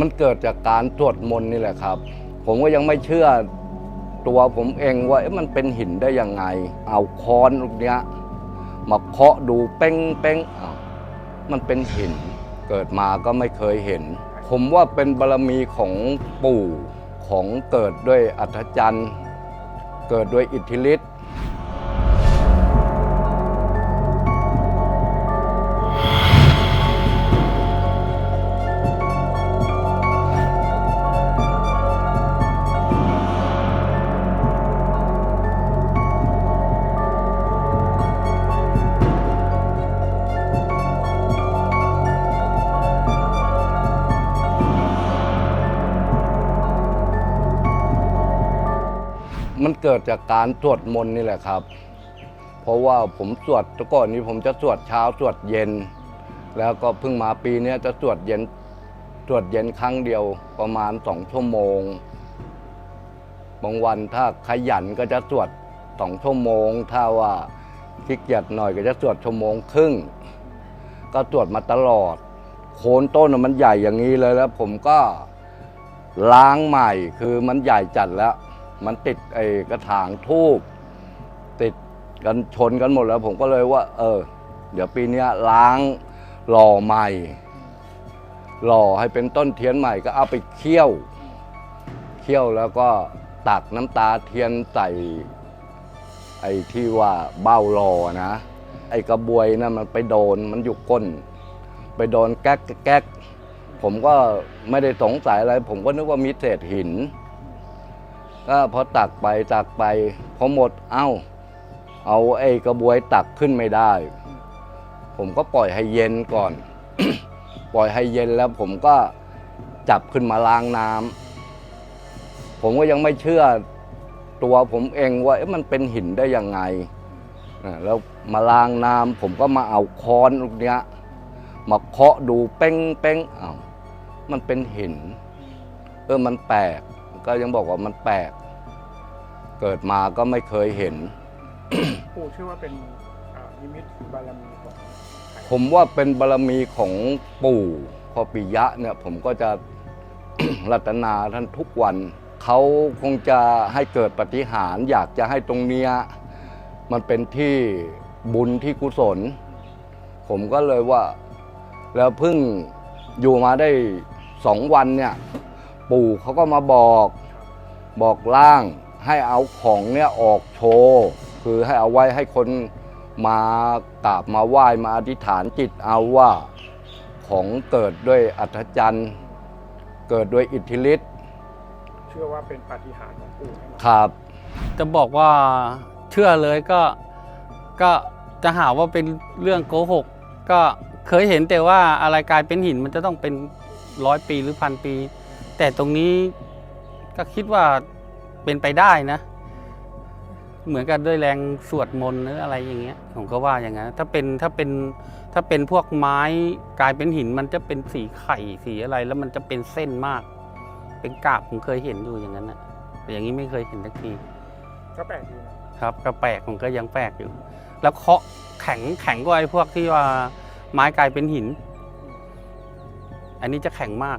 มันเกิดจากการสวดมนต์นี่แหละครับ ผมก็ยังไม่เชื่อตัวผมเองว่ามันเป็นหินได้ยังไง เอาค้อนลูกเนี้ยมาเคาะดูเป้งเป้งอ้าวมันเป็นหิน เกิดมาก็ไม่เคยเห็น ผมว่าเป็นบารมีของปู่ของเกิดด้วยอัศจรรย์เกิดด้วยอิทธิฤทธิ์ มันเกิดจากการสวดมนต์นี่แหละครับ เพราะว่าผมสวดแต่ก่อนนี้ผมจะสวดเช้าสวดเย็น แล้วก็เพิ่งมาปีนี้จะสวดเย็นสวดเย็นครั้งเดียวประมาณสองชั่วโมง บางวันถ้าขยันก็จะสวดสองชั่วโมง ถ้าว่าขี้เกียจหน่อยก็จะสวดชั่วโมงครึ่ง ก็สวดมาตลอด โคนต้นมันใหญ่อย่างนี้เลยแล้ว ผมก็ล้างใหม่คือมันใหญ่จัดแล้ว มันติดไอ้กระถางทูบติดกันชนกันหมดแล้ว ผมก็เลยว่า เออ เดี๋ยวปีนี้ล้างหล่อใหม่ หล่อให้เป็นต้นเทียนใหม่ก็เอาไปเคี่ยวเคี่ยวแล้วก็ตักน้ำตาเทียนใส่ไอ้ที่ว่าเบ้าหล่อนะ ไอ้กระบวยนะั่นมันไปโดนมันอยู่ก้น ไปโดนแก๊กแก๊กผมก็ไม่ได้สงสัยอะไร ผมก็นึกว่ามีเศษหิน ก็พอตักไปตักไปพอหมดเอ้า เอาไอ้กระบวยตักขึ้นไม่ได้ ผมก็ปล่อยให้เย็นก่อน ปล่อยให้เย็นแล้วผมก็จับขึ้นมาล้างน้ำผมก็ยังไม่เชื่อตัวผมเองว่ามันเป็นหินได้ยังไงแล้วมาล้างน้ำผมก็มาเอาค้อนลูกเนี้ยมาเคาะดูเป้งเป้งอ้าวมันเป็นหิน เออมันแปลก ก็ยังบอกว่ามันแปลก เกิดมาก็ไม่เคยเห็น ปู่เชื่อว่าเป็นอ่านิมิตหรือบารมีของใครผมว่าเป็นบารมีของปู่พอปิยะเนี่ยผมก็จะ รัตนาท่านทุกวัน เขาคงจะให้เกิดปฏิหารย์อยากจะให้ตรงเนี้ยมันเป็นที่บุญที่กุศล ผมก็เลยว่า แล้วเพิ่งอยู่มาได้สองวันเนี่ย ปู่เขาก็มาบอกบอกล่างให้เอาของเนี่ยออกโชว์คือให้เอาไว้ให้คนมากราบมาไหว้มาอธิษฐานจิตเอาว่าของเกิดด้วยอัศจรรย์ เกิดด้วยอิทธิฤทธิ์เชื่อว่าเป็นปาฏิหาริย์ของปู่แน่นอนครับ จะบอกว่าเชื่อเลยก็ก็จะหาว่าเป็นเรื่องโกหก ก็เคยเห็นแต่ว่าอะไรกลายเป็นหินมันจะต้องเป็นร้อยปีหรือพันปี แต่ตรงนี้ก็คิดว่าเป็นไปได้นะ เหมือนกันด้วยแรงสวดมนต์หรืออะไรอย่างเงี้ย ผมก็ว่าอย่างนั้นถ้าเป็นถ้าเป็นถ้าเป็นพวกไม้กลายเป็นหินมันจะเป็นสีไข่สีอะไร แล้วมันจะเป็นเส้นมาก เป็นกาบผมเคยเห็นอยู่อย่างนั้นนะแต่อย่างนี้ไม่เคยเห็นสักทีก็แปลกดีนะครับ ก็แปลกผมก็ยังแปลกอยู่ แล้วเคาะแข็งแข็งกว่าไอ้พวกที่ว่าไม้กลายเป็นหิน อันนี้จะแข็งมาก